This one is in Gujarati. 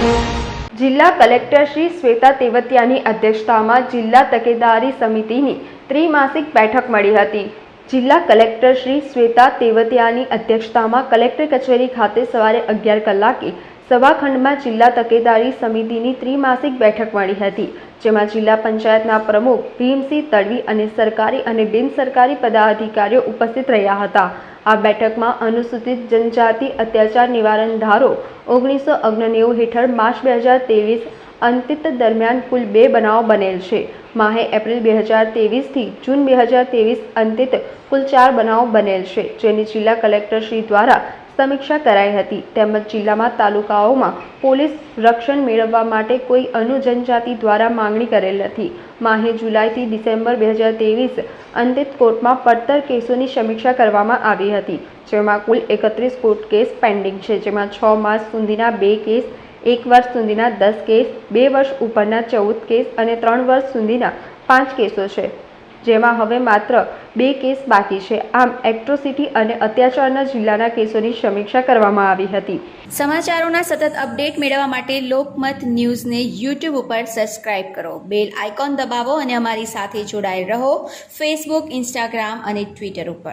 જિલ્લા કલેક્ટર શ્રી શ્વેતા તેવતિયાની અધ્યક્ષતામાં જિલ્લા તકેદારી સમિતિની ત્રિમાસિક બેઠક મળી હતી. જિલ્લા કલેક્ટર શ્રી શ્વેતા તેવતિયાની અધ્યક્ષતામાં કલેક્ટર કચેરી ખાતે સવારે અગિયાર કલાકે સભાખંડમાં જિલ્લા તકેદારી સમિતિની ત્રિમાસિક બેઠક મળી હતી, જેમાં જિલ્લા પંચાયતના પ્રમુખ ભીમસિંહ તડવી અને સરકારી અને બિનસરકારી પદાધિકારીઓ ઉપસ્થિત રહ્યા હતા. આ બેઠકમાં અનુસૂચિત જનજાતિ અત્યાચાર નિવારણ ધારો ઓગણીસો ઓગણનેવું હેઠળ માર્ચ બે હજાર ત્રેવીસ અંતિત દરમિયાન કુલ બે બનાવ બનેલ છે. માહે એપ્રિલ બે હજાર ત્રેવીસથી જૂન બે હજાર ત્રેવીસ અંતિત કુલ ચાર બનાવ બનેલ છે, જેની જિલ્લા કલેક્ટરશ્રી દ્વારા સમીક્ષા કરાઈ હતી. તેમજ જિલ્લામાં તાલુકાઓમાં પોલીસ રક્ષણ મેળવવા માટે કોઈ અનુજનજાતિ દ્વારા માંગણી કરેલ નથી. માહે જુલાઈથી ડિસેમ્બર બે હજાર ત્રેવીસ અંતિત કોર્ટમાં પડતર કેસોની સમીક્ષા કરવામાં આવી હતી, જેમાં કુલ એકત્રીસ કોર્ટ કેસ પેન્ડિંગ છે, જેમાં છ માસ સુધીના બે કેસ, એક વર્ષ સુધીના દસ કેસ, બે વર્ષ ઉપરના ચૌદ કેસ અને ત્રણ વર્ષ સુધીના પાંચ કેસો છે. જેમાં હવે માત્ર બે કેસ બાકી છે. આમ એક્ટ્રોસિટી અને અત્યાચારના જિલ્લાના કેસોની સમીક્ષા કરવામાં આવી હતી. સમાચારોના સતત અપડેટ મેળવવા માટે લોકમત ન્યૂઝને યુટ્યુબ ઉપર સબસ્ક્રાઇબ કરો. બેલ આઇકોન દબાવો અને અમારી સાથે જોડાયેલ રહો. ફેસબુક, ઇન્સ્ટાગ્રામ અને ટ્વિટર ઉપર.